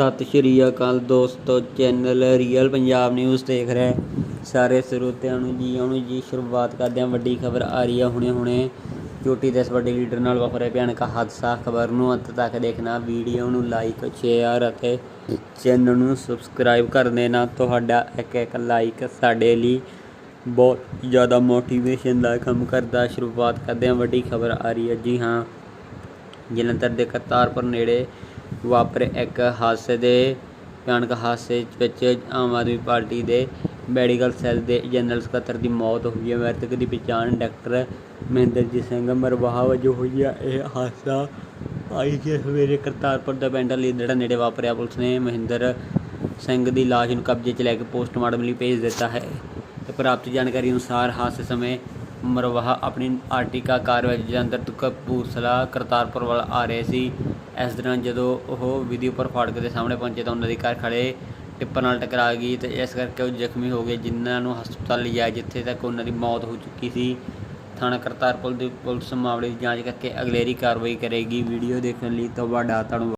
ਸਤਿ ਸ਼੍ਰੀ ਅਕਾਲ ਦੋਸਤੋ, channel real Punjab news ਦੇਖ ਰਹੇ ਸਾਰੇ ਸਰੋਤਿਆਂ ਨੂੰ ਜੀ, ਆਉਣ ਜੀ, ਸ਼ੁਰੂਆਤ ਕਰਦੇ ਹਾਂ। ਵੱਡੀ ਖਬਰ ਆ ਰਹੀ ਹੈ ਹੁਣੇ ਹੁਣੇ। ਚੋਟੀ ਦੇ ਵੱਡੇ ਲੀਡਰ ਨਾਲ ਵਾਪਰਿਆ ਭਿਆਨਕ ਹਾਦਸਾ। ਖਬਰ ਨੂੰ ਅੰਤ ਤੱਕ ਦੇਖਣਾ, ਵੀਡੀਓ ਨੂੰ ਲਾਈਕ ਸ਼ੇਅਰ ਅਤੇ ਚੈਨਲ ਨੂੰ ਸਬਸਕ੍ਰਾਈਬ ਕਰ ਦੇਣਾ। ਤੁਹਾਡਾ ਇੱਕ ਇੱਕ ਲਾਈਕ ਸਾਡੇ ਲਈ ਬਹੁਤ ਜ਼ਿਆਦਾ ਮੋਟੀਵੇਸ਼ਨ ਦਾ ਕੰਮ ਕਰਦਾ। ਸ਼ੁਰੂਆਤ ਕਰਦੇ ਹਾਂ। ਵੱਡੀ ਖਬਰ ਆ ਰਹੀ ਹੈ ਜੀ ਹਾਂ ਜਲੰਧਰ ਦੇ ਕਰਤਾਰਪੁਰ ਨੇੜੇ ਵਾਪਰੇ ਇੱਕ ਹਾਦਸੇ ਦੇ ਭਿਆਨਕ ਹਾਦਸੇ ਵਿੱਚ ਆਮ ਆਦਮੀ ਪਾਰਟੀ ਦੇ ਮੈਡੀਕਲ ਸੈੱਲ ਦੇ ਜਨਰਲ ਸਕੱਤਰ ਦੀ ਮੌਤ ਹੋਈ ਹੈ ਮ੍ਰਿਤਕ ਦੀ ਪਛਾਣ ਡਾਕਟਰ ਮਹਿੰਦਰਜੀਤ ਸਿੰਘ ਮਰਵਾਹਾ ਵਜੋਂ ਹੋਈ ਹੈ ਇਹ ਹਾਦਸਾ ਆਈ ਕਿ ਸਵੇਰੇ ਕਰਤਾਰਪੁਰ ਦਾ ਪਿੰਡ ਲੀਦੜਾ ਨੇੜੇ ਵਾਪਰਿਆ। ਪੁਲਿਸ ਨੇ ਮਹਿੰਦਰ ਸਿੰਘ ਦੀ ਲਾਸ਼ ਨੂੰ ਕਬਜ਼ੇ 'ਚ ਲੈ ਕੇ ਪੋਸਟਮਾਰਟਮ ਲਈ ਭੇਜ ਦਿੱਤਾ ਹੈ। ਪ੍ਰਾਪਤ ਜਾਣਕਾਰੀ ਅਨੁਸਾਰ ਹਾਦਸੇ ਸਮੇਂ ਮਰਵਾਹਾ ਆਪਣੀ ਆਰਟਿਕਾ ਕਾਰ ਵਿੱਚ ਜਲੰਧਰ ਤੋਂ ਕਪੂਰਥਲਾ ਕਰਤਾਰਪੁਰ ਵੱਲ ਆ ਰਹੇ ਸੀ। ਇਸ ਦੌਰਾਨ ਜਦੋਂ ਉਹ ਵਿਧੀ ਉੱਪਰ ਫਾਟਕ ਦੇ ਸਾਹਮਣੇ ਪਹੁੰਚੇ ਤਾਂ ਉਹਨਾਂ ਦੀ ਕਾਰ ਖੜੇ ਟਿੱਪਰ ਨਾਲ ਟਕਰਾ ਗਈ ਤੇ ਇਸ ਕਰਕੇ ਉਹ ਜ਼ਖਮੀ ਹੋ ਗਏ, ਜਿਨ੍ਹਾਂ ਨੂੰ ਹਸਪਤਾਲ ਲਿਜਾਇਆ ਜਿੱਥੇ ਤੱਕ ਉਹਨਾਂ ਦੀ ਮੌਤ ਹੋ ਚੁੱਕੀ ਸੀ। ਥਾਣਾ ਕਰਤਾਰਪੁਰ ਦੀ ਪੁਲਿਸ ਮਾਮਲੇ ਦੀ ਜਾਂਚ ਕਰਕੇ ਅਗਲੇਰੀ ਕਾਰਵਾਈ ਕਰੇਗੀ। ਵੀਡੀਓ ਦੇਖਣ ਲਈ ਤੁਹਾਡਾ ਧੰਨਵਾਦ।